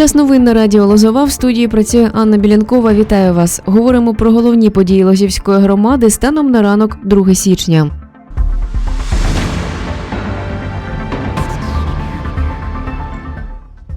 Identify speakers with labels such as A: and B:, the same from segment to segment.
A: Час новин на радіо Лозова в студії працює Анна Білянкова. Вітаю вас. Говоримо про головні події Лозівської громади станом на ранок 2 січня.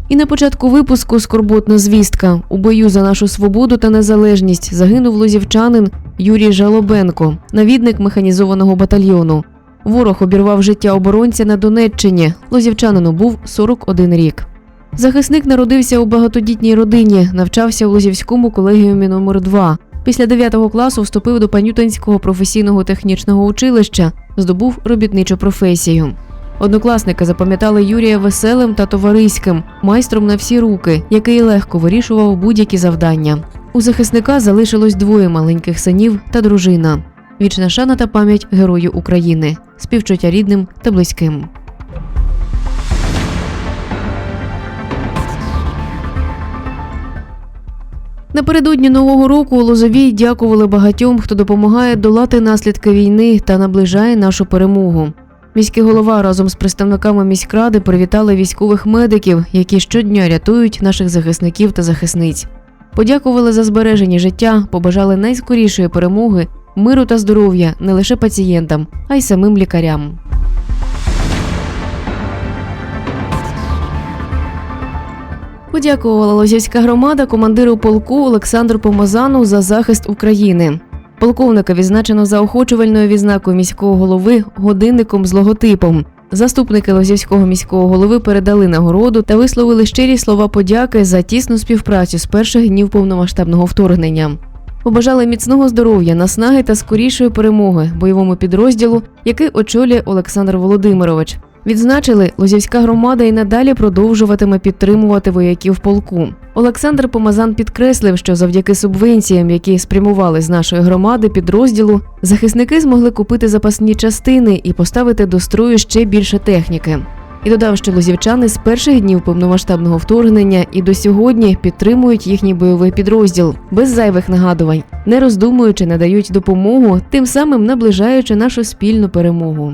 A: І на початку випуску скорботна звістка. У бою за нашу свободу та незалежність загинув лозівчанин Юрій Жалобенко, навідник механізованого батальйону. Ворог обірвав життя оборонця на Донеччині. Лозівчанину був 41 рік. Захисник народився у багатодітній родині, навчався у Лозівському колегіумі номер 2 Після 9 класу вступив до Панютинського професійного технічного училища, здобув робітничу професію. Однокласники запам'ятали Юрія веселим та товариським, майстром на всі руки, який легко вирішував будь-які завдання. У захисника залишилось двоє маленьких синів та дружина. Вічна шана та пам'ять герою України, співчуття рідним та близьким. Напередодні нового року у Лозовій дякували багатьом, хто допомагає долати наслідки війни та наближає нашу перемогу. Міський голова разом з представниками міськради привітали військових медиків, які щодня рятують наших захисників та захисниць. Подякували за збережені життя, побажали найскорішої перемоги, миру та здоров'я не лише пацієнтам, а й самим лікарям. Подякувала Лозівська громада командиру полку Олександру Помазану за захист України. Полковника відзначено заохочувальною відзнакою міського голови годинником з логотипом. Заступники Лозівського міського голови передали нагороду та висловили щирі слова подяки за тісну співпрацю з перших днів повномасштабного вторгнення. Побажали міцного здоров'я, наснаги та скорішої перемоги бойовому підрозділу, який очолює Олександр Володимирович. Відзначили, Лозівська громада і надалі продовжуватиме підтримувати вояків полку. Олександр Помазан підкреслив, що завдяки субвенціям, які спрямували з нашої громади підрозділу, захисники змогли купити запасні частини і поставити до строю ще більше техніки. І додав, що лозівчани з перших днів повномасштабного вторгнення і до сьогодні підтримують їхній бойовий підрозділ без зайвих нагадувань, не роздумуючи, надають допомогу, тим самим наближаючи нашу спільну перемогу.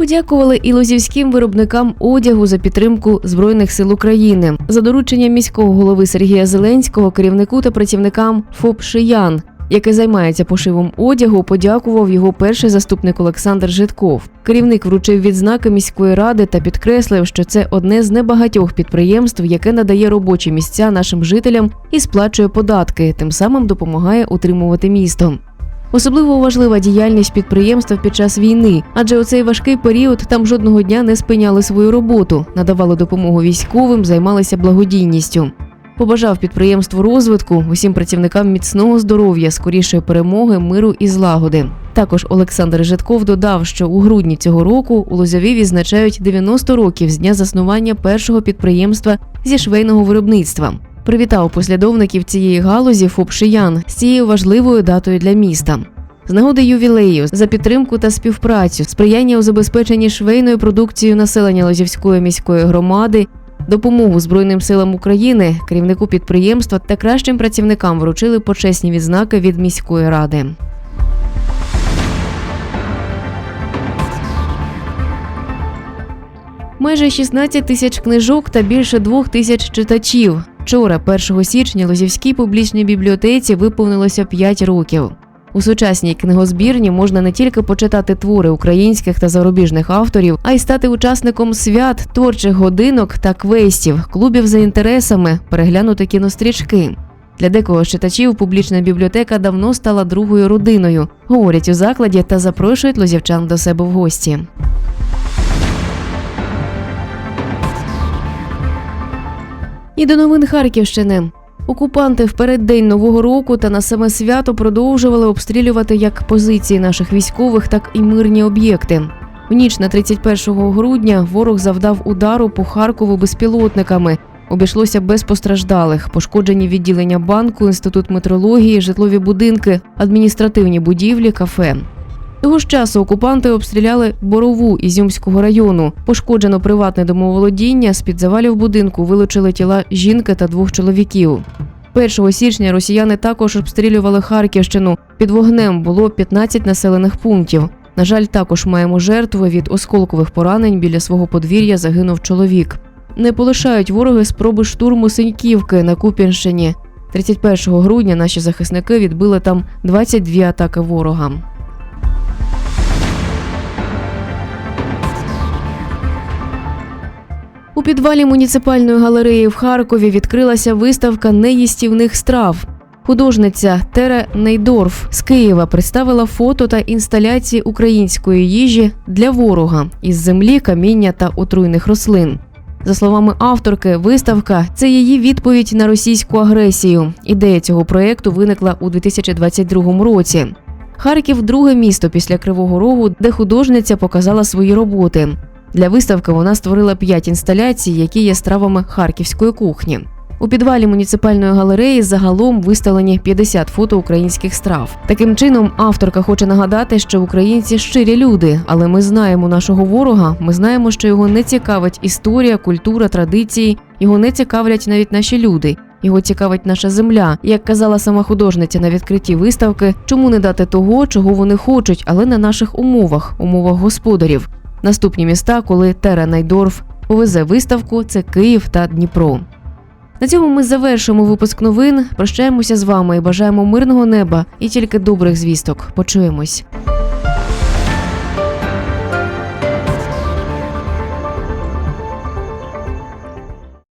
A: Подякували і лозівським виробникам одягу за підтримку Збройних сил України за доручення міського голови Сергія Зеленського, керівнику та працівникам ФОП «Шиян», який займається пошивом одягу, подякував його перший заступник Олександр Житков. Керівник вручив відзнаки міської ради та підкреслив, що це одне з небагатьох підприємств, яке надає робочі місця нашим жителям і сплачує податки, тим самим допомагає утримувати місто. Особливо важлива діяльність підприємства під час війни, адже у цей важкий період там жодного дня не спиняли свою роботу, надавали допомогу військовим, займалися благодійністю. Побажав підприємству розвитку, усім працівникам міцного здоров'я, скорішої перемоги, миру і злагоди. Також Олександр Житков додав, що у грудні цього року у Лозові відзначають 90 років з дня заснування першого підприємства зі швейного виробництва. Привітав послідовників цієї галузі ФОП «Шиян» з цією важливою датою для міста. З нагоди ювілею за підтримку та співпрацю, сприяння у забезпеченні швейною продукцією населення Лозівської міської громади, допомогу Збройним силам України, керівнику підприємства та кращим працівникам вручили почесні відзнаки від міської ради. Майже 16 тисяч книжок та більше двох тисяч читачів. Вчора, 1 січня, Лозівській публічній бібліотеці виповнилося 5 років. У сучасній книгозбірні можна не тільки почитати твори українських та зарубіжних авторів, а й стати учасником свят, творчих годинок та квестів, клубів за інтересами, переглянути кінострічки. Для декого з читачів публічна бібліотека давно стала другою родиною, говорять у закладі та запрошують лозівчан до себе в гості. І до новин Харківщини. Окупанти в переддень нового року та на саме свято продовжували обстрілювати як позиції наших військових, так і мирні об'єкти. В ніч на 31 грудня ворог завдав удару по Харкову безпілотниками. Обійшлося без постраждалих, пошкоджені відділення банку, інститут метрології, житлові будинки, адміністративні будівлі, кафе. Того ж часу окупанти обстріляли борову Ізюмського району. Пошкоджено приватне домоволодіння. З під завалів будинку вилучили тіла жінки та двох чоловіків. 1 січня росіяни також обстрілювали Харківщину. Під вогнем було 15 населених пунктів. На жаль, також маємо жертви від осколкових поранень. Біля свого подвір'я загинув чоловік. Не полишають вороги спроби штурму Синьківки на Куп'янщині. 31 грудня наші захисники відбили там 22 атаки ворога. У підвалі муніципальної галереї в Харкові відкрилася виставка неїстівних страв. Художниця Тера Нейдорф з Києва представила фото та інсталяції української їжі для ворога із землі, каміння та отруйних рослин. За словами авторки, виставка це її відповідь на російську агресію. Ідея цього проєкту виникла у 2022 році. Харків друге місто після Кривого Рогу, де художниця показала свої роботи. Для виставки вона створила п'ять інсталяцій, які є стравами харківської кухні. У підвалі муніципальної галереї загалом виставлені 50 фото українських страв. Таким чином, авторка хоче нагадати, що українці щирі люди, але ми знаємо нашого ворога. Ми знаємо, що його не цікавить історія, культура, традиції. Його не цікавлять навіть наші люди. Його цікавить наша земля. Як казала сама художниця на відкритті виставки, чому не дати того, чого вони хочуть, але на наших умовах, умовах господарів. Наступні міста, коли Тера Найдорф повезе виставку, це Київ та Дніпро. На цьому ми завершимо випуск новин. Прощаємося з вами і бажаємо мирного неба і тільки добрих звісток. Почуємось.